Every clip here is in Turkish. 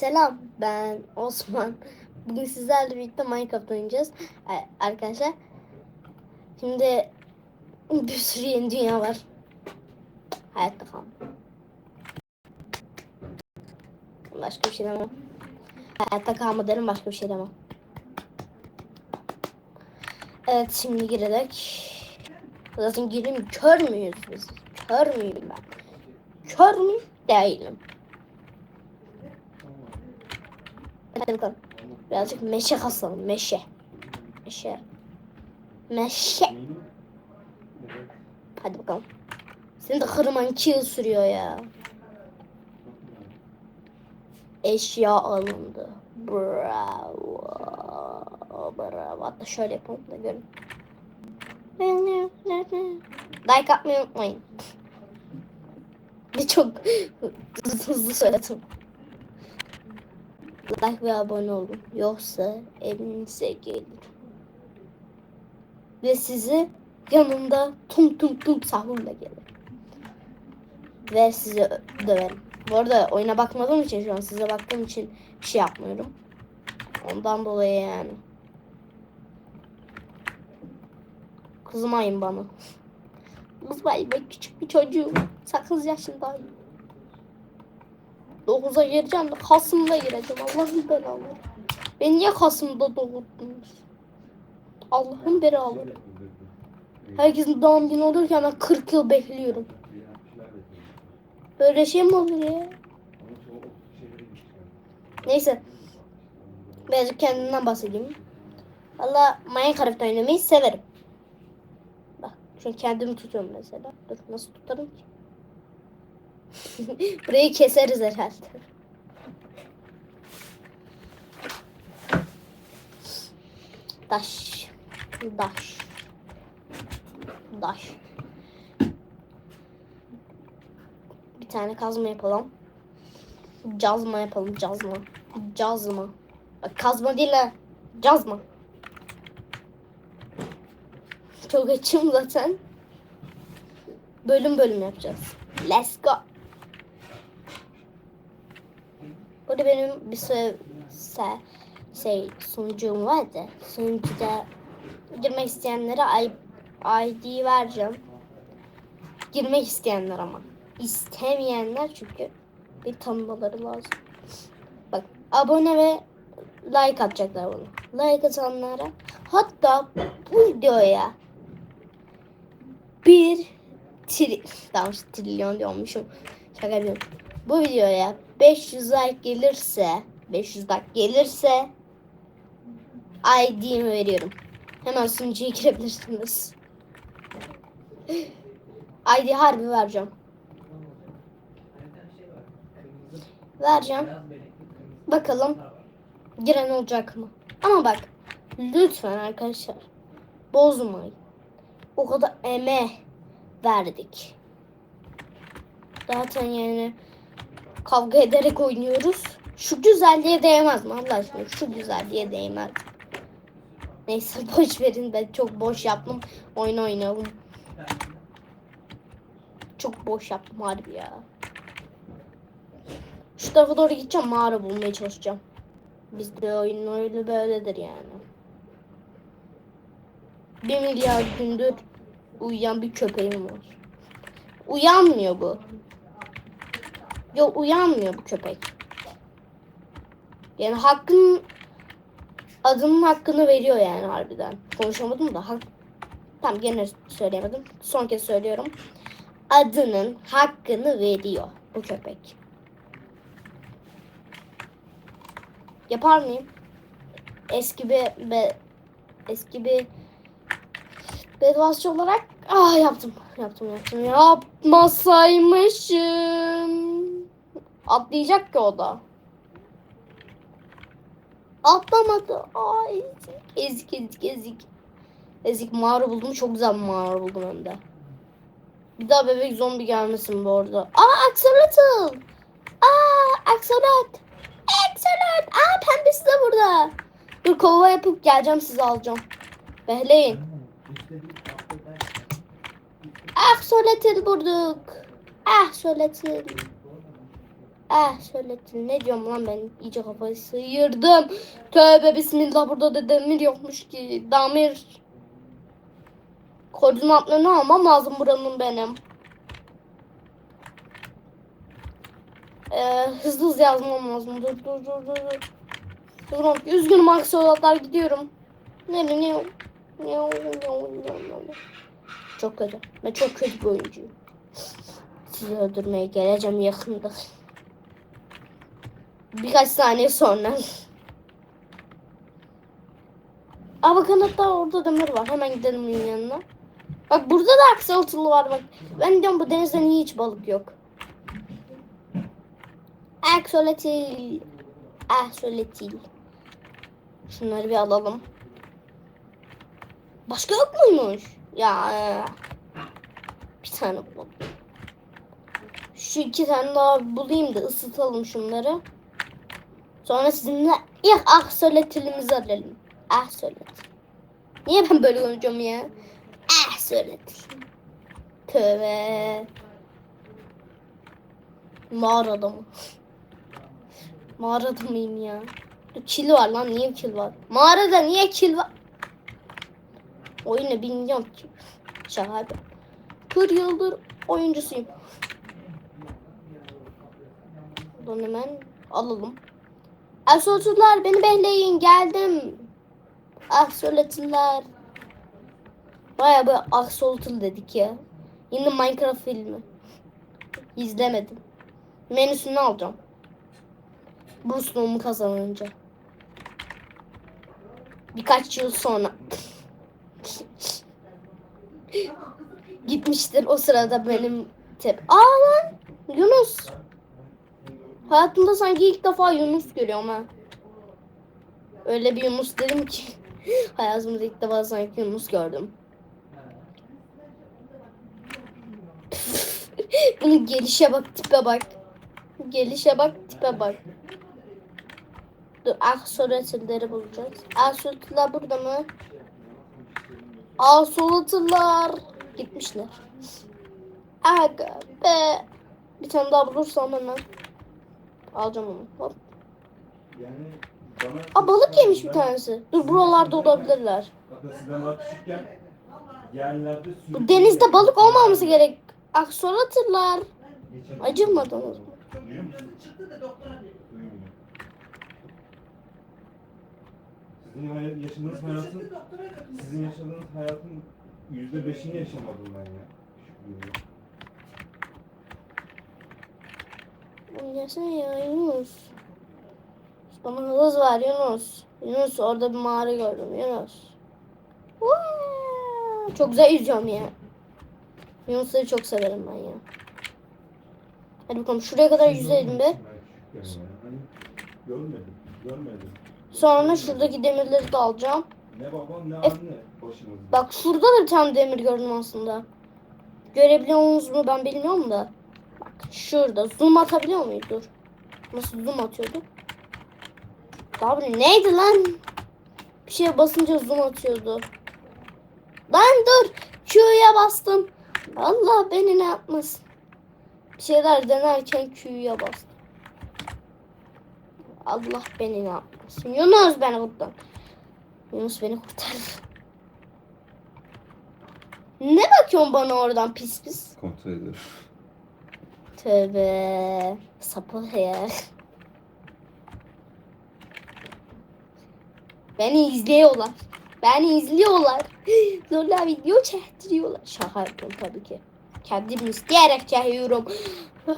Selam ben Osman. Bugün sizlerle birlikte Minecraft oynayacağız arkadaşlar. Şimdi bir sürü yeni dünya var. Hayatta kal. Başka bir şey demem. Hayatta kalma derim başka bir şey demem. Evet şimdi girerek. Zaten gireyim kör müyüz biz? Kör müyüm ben? Kör mü? Değilim. Hadi bakalım. Birazcık meşe kasalım. Meşe. Meşe. Meşe. Hadi bakalım. Senin de kırman iki yıl sürüyor ya. Eşya alındı. Bravo. Bravo. Hatta şöyle yapalım da görün. Like atmayı unutmayın. Bir çok hızlı söyledim. Like ve abone olun. Yoksa evinize gelir. Ve sizi yanında tum tum tum sahurla gelir. Ve sizi döverim. Bu arada oyuna bakmadığım için şu an size baktığım için bir şey yapmıyorum. Ondan dolayı yani. Kızmayın bana. Kızmayın ben küçük bir çocuğum. 8 yaşındayım. 9'a gireceğim de Kasım'da gireceğim. Allah'ın belaları. Beni niye Kasım'da doğurdunuz? Allah'ın belaları. Herkesin doğum günü olurken ben 40 yıl bekliyorum. Böyle şey mi olur ya? Neyse. Birazcık kendimden bahsedeyim. Valla Minecraft oynamayı severim. Bak şu kendimi tutuyorum mesela. Dur nasıl tutarım ki? Burayı keseriz herhalde. Daş. Daş. Daş. Bir tane kazma yapalım. Cazma yapalım. Cazma. Cazma. Bak kazma değil ha. Cazma. Çok açım zaten. Bölüm bölüm yapacağız. Let's go. Burada benim bir sürü şey sunucum vardı. Sunucuda girmek isteyenlere ID vereceğim. Girmek isteyenler ama. İstemeyenler çünkü bir tanımaları lazım. Bak abone ve like atacaklar bunu. Like atanlara hatta bu videoya bir tri tamam trilyon diyormuşum. Şaka yapıyorum. Bu videoya 500 like gelirse 500 like gelirse ID'mi veriyorum. Hemen sunucuya girebilirsiniz. ID harbi vereceğim. Vereceğim. Bakalım giren olacak mı? Ama bak lütfen arkadaşlar bozmayın. O kadar eme verdik. Zaten yani kavga ederek oynuyoruz. Şu güzelliğe değmez mi Allah aşkına? Şu güzelliğe değmez. Neyse boş verin ben çok boş yaptım. Oyun oynayalım. Çok boş yaptım harbi ya. Şu tarafa doğru gideceğim mağara bulmaya çalışacağım. Bizde oyun öyle böyledir yani. Bir milyar gündür uyuyan bir köpeğim var. Uyanmıyor bu. Yok uyanmıyor bu köpek. Yani hakkın adının hakkını veriyor yani harbiden. Konuşamadım da hak tam gene söyleyemedim. Son kez söylüyorum. Adının hakkını veriyor bu köpek. Yapar mıyım? Eski bir be, eski bir bedvasçı olarak ah yaptım. Yaptım yaptım. Yapmasaymışım. Atlayacak ki o da. Atlamadı. Aa ezik. Ezik ezik ezik. Ezik mağara buldum. Çok güzel bir mağara buldum hem de. Bir daha bebek zombi gelmesin bu arada. Aa Axolotl. Aa Axolot. Axolot. Aa pembesi de burada. Dur kova yapıp geleceğim sizi alacağım. Behleyin. Soletil bulduk. Soletil. Eh söyletin. Ne diyorum lan ben iyice kafayı sıyırdım. Tövbe bismillah burada da demir yokmuş ki. Damir. Koordinatlarını almam lazım buranın benim. Ee, hızlı hızlı yazmam lazım. Dur dur dur dur. dur. Durun. Üzgünüm aksolotlar gidiyorum. Ne ne ne ne ne Çok kötü. Ben çok kötü bir oyuncuyum. Sizi öldürmeye geleceğim yakında. Birkaç saniye sonra. Aa bakın hatta orada demir var. Hemen gidelim onun yanına. Bak burada da aksolotlu var bak. Ben diyorum bu denizde niye hiç balık yok? Axolotil. Axolotil. Şunları bir alalım. Başka yok muymuş? Ya. Bir tane bulalım. Şu iki tane daha bulayım da ısıtalım şunları. Sonra sizinle ilk axolotilimizi alalım. Axolotil. Niye ben böyle konuşuyorum ya? Axolotil. Tövbe. Mağarada mı? Mağarada mıyım ya? Kil var lan niye kil var? Mağarada niye kil var? Oyunu bilmiyorum ki. Şaka. 40 yıldır oyuncusuyum. Bunu hemen alalım. Asolotlar beni bekleyin geldim. Asolotlar. Baya böyle asolotl dedik ya. Yine Minecraft filmi. İzlemedim. Menüsünü alacağım. Bursluğumu kazanınca. Birkaç yıl sonra. Gitmiştir o sırada benim tep. Aa lan Yunus. Hayatımda sanki ilk defa Yunus görüyorum ha. Öyle bir Yunus dedim ki. Hayatımda ilk defa sanki Yunus gördüm. Bunun gelişe bak tipe bak. Gelişe bak tipe bak. Dur aksolatırları bulacağız. Aksolatırlar burada mı? Aksolatırlar. Gitmişler. Aga be. Bir tane daha bulursam hemen. Alacağım onu. Hop. Yani bana... Aa balık yemiş bir tanesi. Dur buralarda olabilirler. Eskiden daha küçükken yerlerde sürü... Bu denizde balık olmaması gerek. Aksolatırlar. Acımadınız mı? Duyuyor musun? Duymuyor. Sizin yaşadığınız hayatın, sizin yaşadığınız hayatın yüzde beşini yaşamadım ben ya. Gelsene ya Yunus. Bana hız var Yunus. Yunus orada bir mağara gördüm Yunus. Vaa! Çok güzel yüzüyorum ya. Yunusları çok severim ben ya. Hadi bakalım şuraya kadar yüzelim be. Hani görmedim, görmedim. Sonra şuradaki demirleri de alacağım. Ne babam ne anne başımızda. Bak şurada da bir tane demir gördüm aslında. Görebiliyor musunuz mu ben bilmiyorum da. Şurada zoom atabiliyor muyuz? Dur. Nasıl zoom atıyordu? Abi neydi lan? Bir şeye basınca zoom atıyordu. Lan dur. Q'ya bastım. Allah beni ne yapmasın. Bir şeyler denerken Q'ya bastım. Allah beni ne yapmasın. Yunus beni kurtar. Yunus beni kurtar. Ne bakıyorsun bana oradan pis pis? Kontrol ediyorum. Tövbe. Sapık ya. Beni izliyorlar. Beni izliyorlar. Zorla video çektiriyorlar. Şaka yapıyorum tabii ki. Kendim isteyerek çekiyorum.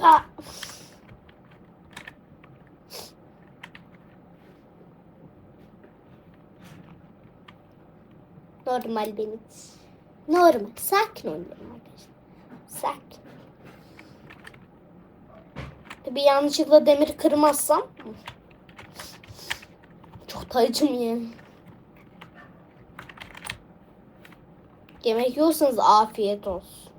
Normal benim. Normal. Sakin oynayalım arkadaşlar. Sakin. Bir yanlışlıkla demir kırmazsam çok tacım yani. Yemek yiyorsanız afiyet olsun.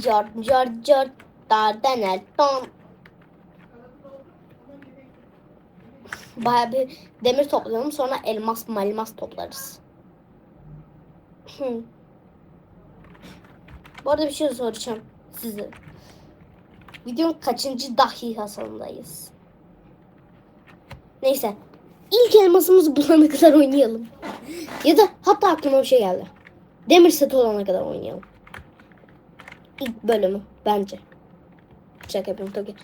Car car car dardan el tom. Baya bir demir toplayalım sonra elmas malmas toplarız. Bu arada bir şey soracağım size. Videonun kaçıncı dakikasındayız? Neyse. İlk elmasımızı bulana kadar oynayalım. Ya da hatta aklıma bir şey geldi. Demir seti olana kadar oynayalım. İlk bölümü bence. Şaka yapıyorum tabii.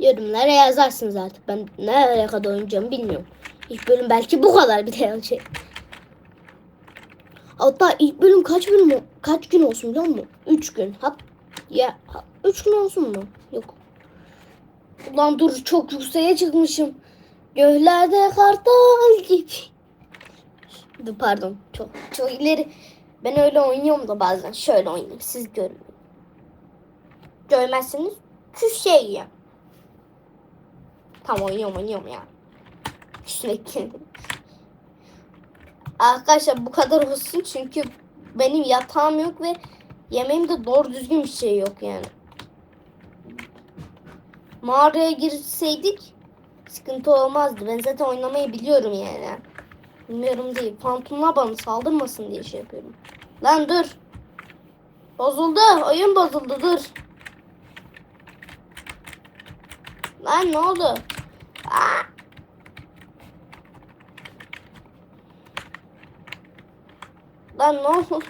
Yorumlara yazarsınız artık. Ben nereye kadar oynayacağımı bilmiyorum. İlk bölüm belki bu kadar bir de şey. Hatta ilk bölüm kaç bölüm kaç gün olsun biliyor musun? Üç gün. Hat ya ha- üç gün olsun mu? Yok. Ulan dur çok yükseğe çıkmışım. Göklerde kartal gibi. Dur pardon. Çok çok ileri. Ben öyle oynuyorum da bazen. Şöyle oynayayım. Siz görün. Görmezseniz şu şey ya. Tam oynuyorum oynuyorum ya. Sürekli. Arkadaşlar bu kadar olsun çünkü benim yatağım yok ve yemeğimde doğru düzgün bir şey yok yani. Mağaraya girseydik sıkıntı olmazdı. Ben zaten oynamayı biliyorum yani. Bilmiyorum değil. Fantomlar bana saldırmasın diye şey yapıyorum. Lan dur. Bozuldu. Oyun bozuldu dur. Lan ne oldu? Aa! Lan ne oluyor?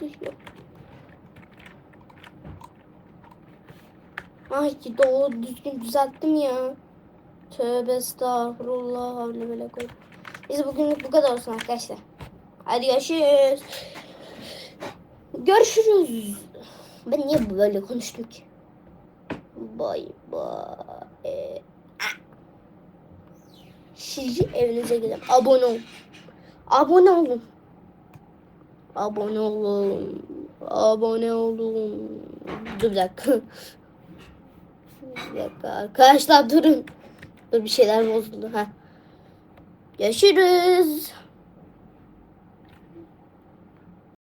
Ay ki doğru düzgün düzelttim ya. Tövbe estağfurullah. Havle böyle koy. Neyse bugünlük bu kadar olsun arkadaşlar. Hadi görüşürüz. Görüşürüz. Ben niye böyle konuştum ki? Bay bay. Sizi evinize gidin. Abone olun. Abone olun. Abone olun. Abone olun. Dur bir dakika. Arkadaşlar durun. Dur bir şeyler bozuldu ha. Görüşürüz.